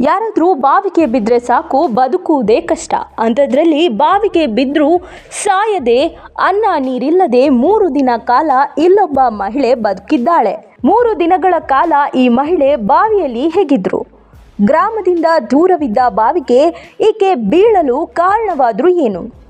ಯಾರಾದರೂ ಬಾವಿಗೆ ಬಿದ್ದರೆ ಸಾಕು, ಬದುಕುವುದೇ ಕಷ್ಟ. ಅಂಥದ್ರಲ್ಲಿ ಬಾವಿಗೆ ಬಿದ್ದರೂ ಸಾಯದೆ, ಅನ್ನ ನೀರಿಲ್ಲದೆ ಮೂರು ದಿನ ಕಾಲ ಇಲ್ಲೊಬ್ಬ ಮಹಿಳೆ ಬದುಕಿದ್ದಾಳೆ. ಮೂರು ದಿನಗಳ ಕಾಲ ಈ ಮಹಿಳೆ ಬಾವಿಯಲ್ಲಿ ಹೇಗಿದ್ರು? ಗ್ರಾಮದಿಂದ ದೂರವಿದ್ದ ಬಾವಿಗೆ ಈಕೆ ಬೀಳಲು ಕಾರಣವಾದರೂ ಏನು?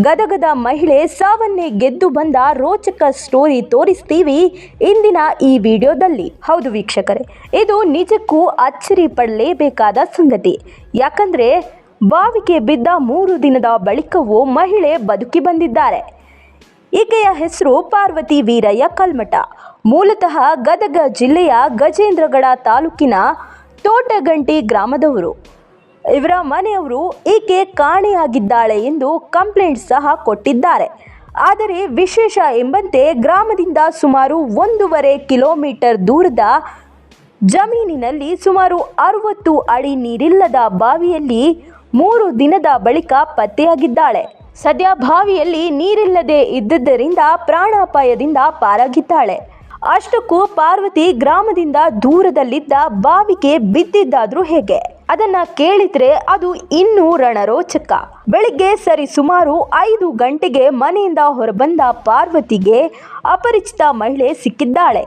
ಗದಗದ ಮಹಿಳೆ ಸಾವನ್ನೇ ಗೆದ್ದು ಬಂದ ರೋಚಕ ಸ್ಟೋರಿ ತೋರಿಸ್ತೀವಿ ಇಂದಿನ ಈ ವಿಡಿಯೋದಲ್ಲಿ. ಹೌದು ವೀಕ್ಷಕರೇ, ಇದು ನಿಜಕ್ಕೂ ಅಚ್ಚರಿ ಪಡಲೇಬೇಕಾದ ಸಂಗತಿ. ಯಾಕಂದ್ರೆ, ಬಾವಿಗೆ ಬಿದ್ದ ಮೂರು ದಿನದ ಬಳಿಕವೂ ಮಹಿಳೆ ಬದುಕಿ ಬಂದಿದ್ದಾರೆ. ಈಕೆಯ ಹೆಸರು ಪಾರ್ವತಿ ವೀರಯ್ಯ ಕಲ್ಮಠ. ಮೂಲತಃ ಗದಗ ಜಿಲ್ಲೆಯ ಗಜೇಂದ್ರಗಡ ತಾಲೂಕಿನ ತೋಟಗಂಟಿ ಗ್ರಾಮದವರು. ಇವರ ಮನೆಯವರು ಈಕೆ ಕಾಣೆಯಾಗಿದ್ದಾಳೆ ಎಂದು ಕಂಪ್ಲೇಂಟ್ ಸಹ ಕೊಟ್ಟಿದ್ದಾರೆ. ಆದರೆ ವಿಶೇಷ ಎಂಬಂತೆ ಗ್ರಾಮದಿಂದ ಸುಮಾರು ಒಂದೂವರೆ ಕಿಲೋಮೀಟರ್ ದೂರದ ಜಮೀನಿನಲ್ಲಿ ಸುಮಾರು ಅರವತ್ತು ಅಡಿ ನೀರಿಲ್ಲದ ಬಾವಿಯಲ್ಲಿ ಮೂರು ದಿನದ ಬಳಿಕ ಪತ್ತೆಯಾಗಿದ್ದಾಳೆ. ಸದ್ಯ ಬಾವಿಯಲ್ಲಿ ನೀರಿಲ್ಲದೆ ಇದ್ದುದರಿಂದ ಪ್ರಾಣಾಪಾಯದಿಂದ ಪಾರಾಗಿದ್ದಾಳೆ. ಅಷ್ಟಕ್ಕೂ ಪಾರ್ವತಿ ಗ್ರಾಮದಿಂದ ದೂರದಲ್ಲಿದ್ದ ಬಾವಿಗೆ ಬಿದ್ದಿದ್ದಾದ್ರೂ ಹೇಗೆ? ಅದನ್ನ ಕೇಳಿದ್ರೆ ಅದು ಇನ್ನೂ ರಣರೋಚಕ. ಬೆಳಿಗ್ಗೆ ಸರಿ ಸುಮಾರು ಐದು ಗಂಟೆಗೆ ಮನೆಯಿಂದ ಹೊರಬಂದ ಪಾರ್ವತಿಗೆ ಅಪರಿಚಿತ ಮಹಿಳೆ ಸಿಕ್ಕಿದ್ದಾಳೆ.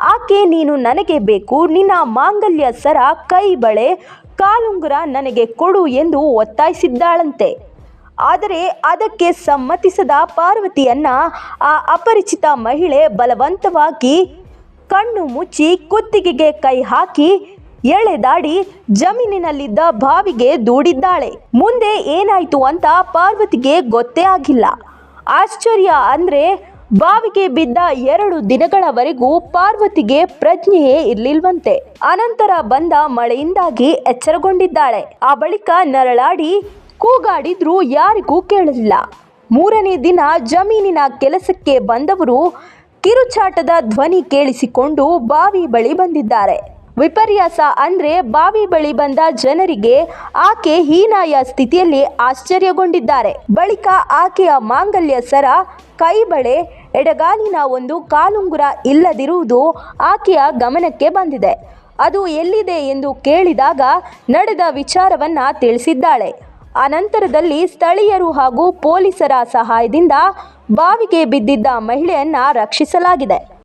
ಆಕೆ ನೀನು ನನಗೆ ಬೇಕು, ನಿನ್ನ ಮಾಂಗಲ್ಯ ಸರ ಕೈ ಬಳೆ, ಕಾಲುಂಗುರ ನನಗೆ ಕೊಡು ಎಂದು ಒತ್ತಾಯಿಸಿದ್ದಾಳಂತೆ. ಆದರೆ ಅದಕ್ಕೆ ಸಮ್ಮತಿಸದ ಪಾರ್ವತಿಯನ್ನ ಆ ಅಪರಿಚಿತ ಮಹಿಳೆ ಬಲವಂತವಾಗಿ ಕಣ್ಣು ಮುಚ್ಚಿ ಕುತ್ತಿಗೆಗೆ ಕೈ ಹಾಕಿ ಎಳೆದಾಡಿ ಜಮೀನಿನಲ್ಲಿದ್ದ ಬಾವಿಗೆ ದೂಡಿದ್ದಾಳೆ. ಮುಂದೆ ಏನಾಯ್ತು ಅಂತ ಪಾರ್ವತಿಗೆ ಗೊತ್ತೇ ಆಗಿಲ್ಲ. ಆಶ್ಚರ್ಯ ಅಂದ್ರೆ ಬಾವಿಗೆ ಬಿದ್ದ ಎರಡು ದಿನಗಳವರೆಗೂ ಪಾರ್ವತಿಗೆ ಪ್ರಜ್ಞೆಯೇ ಇರ್ಲಿಲ್ವಂತೆ. ಅನಂತರ ಬಂದ ಮಳೆಯಿಂದಾಗಿ ಎಚ್ಚರಗೊಂಡಿದ್ದಾಳೆ. ಆ ಬಳಿಕ ನರಳಾಡಿ, ಕೂಗಾಡಿದ್ರೂ ಯಾರಿಗೂ ಕೇಳಲಿಲ್ಲ. ಮೂರನೇ ದಿನ ಜಮೀನಿನ ಕೆಲಸಕ್ಕೆ ಬಂದವರು ಕಿರುಚಾಟದ ಧ್ವನಿ ಕೇಳಿಸಿಕೊಂಡು ಬಾವಿ ಬಳಿ ಬಂದಿದ್ದಾರೆ. ವಿಪರ್ಯಾಸ ಅಂದ್ರೆ ಬಾವಿ ಬಳಿ ಬಂದ ಜನರಿಗೆ ಆಕೆ ಹೀನಾಯ ಸ್ಥಿತಿಯಲ್ಲಿ ಆಶ್ಚರ್ಯಗೊಂಡಿದ್ದಾರೆ. ಬಳಿಕ ಆಕೆಯ ಮಾಂಗಲ್ಯ ಸರ ಕೈಬಳೆ ಎಡಗಾಲಿನ ಒಂದು ಕಾಲುಂಗುರ ಇಲ್ಲದಿರುವುದು ಆಕೆಯ ಗಮನಕ್ಕೆ ಬಂದಿದೆ. ಅದು ಎಲ್ಲಿದೆ ಎಂದು ಕೇಳಿದಾಗ ನಡೆದ ವಿಚಾರವನ್ನ ತಿಳಿಸಿದ್ದಾಳೆ. ಅನಂತರದಲ್ಲಿ ಸ್ಥಳೀಯರು ಹಾಗೂ ಪೊಲೀಸರ ಸಹಾಯದಿಂದ ಬಾವಿಗೆ ಬಿದ್ದಿದ್ದ ಮಹಿಳೆಯನ್ನ ರಕ್ಷಿಸಲಾಗಿದೆ.